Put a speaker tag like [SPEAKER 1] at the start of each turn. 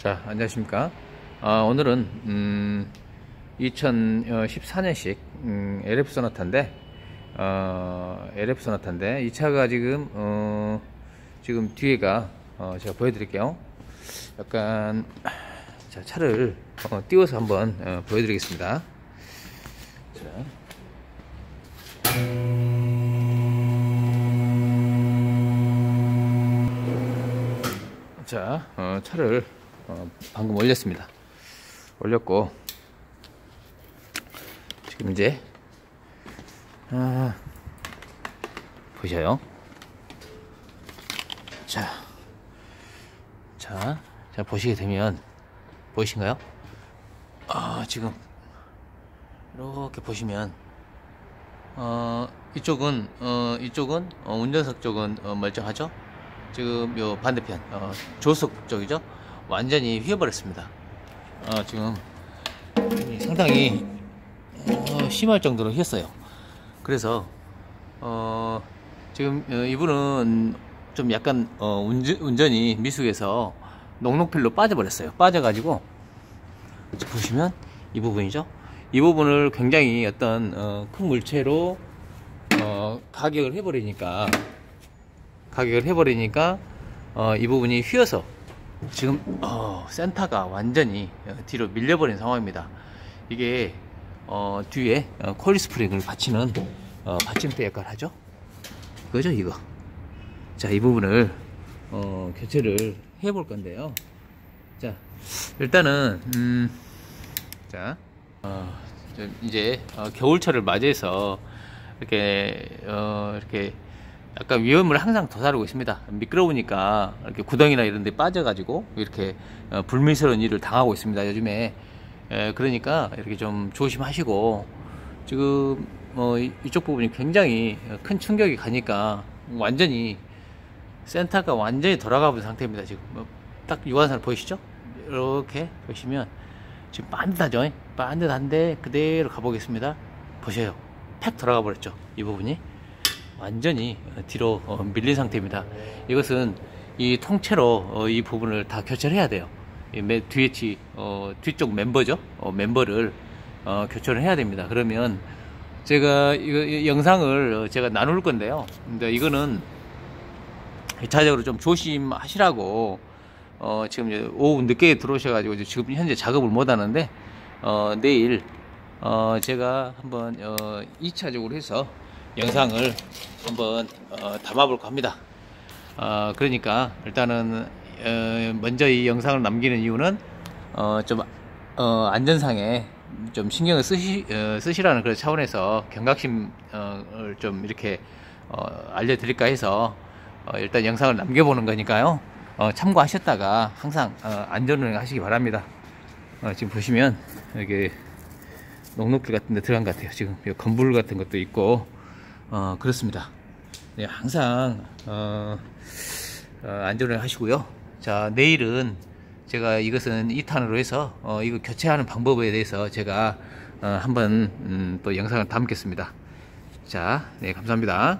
[SPEAKER 1] 자, 안녕하십니까. 아, 오늘은, 음, 2014년식, 음, LF 소나타인데, 어, LF 소나타인데, 이 차가 지금, 어, 지금 뒤에가, 어, 제가 보여드릴게요. 약간, 자, 차를, 어, 띄워서 한번, 어, 보여드리겠습니다. 자. 자, 어, 차를 어, 방금 올렸습니다. 올렸고 지금 이제 아, 보셔요. 자, 자, 자 보시게 되면 보이신가요? 아, 지금 이렇게 보시면 어, 이쪽은 어, 이쪽은 어, 운전석 쪽은 어, 멀쩡하죠? 지금 요 반대편 어, 조석 쪽이죠 완전히 휘어버렸습니다. 어, 지금 상당히 어, 심할 정도로 휘었어요. 그래서 어, 지금 어, 이분은 좀 약간 어, 운전, 운전 이 미숙해서 녹록필로 빠져버렸어요. 빠져가지고 보시면 이 부분이죠. 이 부분을 굉장히 어떤 어, 큰 물체로 어, 가격을 해버리니까 가격을 해버리니까 어, 이 부분이 휘어서 지금 어, 센터가 완전히 뒤로 밀려버린 상황입니다. 이게 어, 뒤에 어, 코일 스프링을 받치는 어, 받침대 역할을 하죠. 이거죠 이거. 자 이 부분을 어, 교체를 해 볼 건데요. 자 일단은 음, 자 어, 이제 어, 겨울철을 맞이해서 이렇게 어, 이렇게 약간 위험을 항상 도사르고 있습니다. 미끄러우니까 이렇게 구덩이나 이런 데 빠져가지고 이렇게 어, 불미스러운 일을 당하고 있습니다. 요즘에. 에, 그러니까 이렇게 좀 조심하시고 지금 뭐 이쪽 부분이 굉장히 큰 충격이 가니까 완전히 센터가 완전히 돌아가 본 상태입니다. 지금 뭐딱 유관살 보이시죠? 이렇게 보시면 지금 반듯하죠? 반듯한데 그대로 가보겠습니다. 보세요. 팩 돌아가 버렸죠? 이 부분이. 완전히 뒤로 어, 밀린 상태입니다. 이것은 이 통째로 어, 이 부분을 다 교체를 해야 돼요. 뒤에 어, 뒤쪽 멤버죠. 멤버를 교체를 해야 됩니다. 그러면 제가 이거 영상을 제가 나눌 건데요. 근데 이거는 자적으로 좀 조심하시라고 어, 지금 오후 늦게 들어오셔가지고 지금 현재 작업을 못 하는데 어, 내일 어, 제가 한번 어, 2차적으로 해서 영상을 한번 어, 담아볼까 합니다. 어, 그러니까 일단은 어, 먼저 이 영상을 남기는 이유는 어, 좀 어, 안전상에 좀 신경을 쓰시, 어, 쓰시라는 그런 차원에서 경각심을 좀 이렇게 어, 알려드릴까 해서 일단 영상을 남겨보는 거니까요. 참고하셨다가 항상 안전운행 하시기 바랍니다. 지금 보시면 여기 녹록길 같은 데 들어간 것 같아요. 지금 건물 같은 것도 있고 어, 그렇습니다. 네, 항상 어, 어, 안전을 하시고요. 자, 내일은 제가 이것은 2탄으로 해서 어, 이거 교체하는 방법에 대해서 제가 어, 한번 음, 또 영상을 담겠습니다. 자, 네, 감사합니다.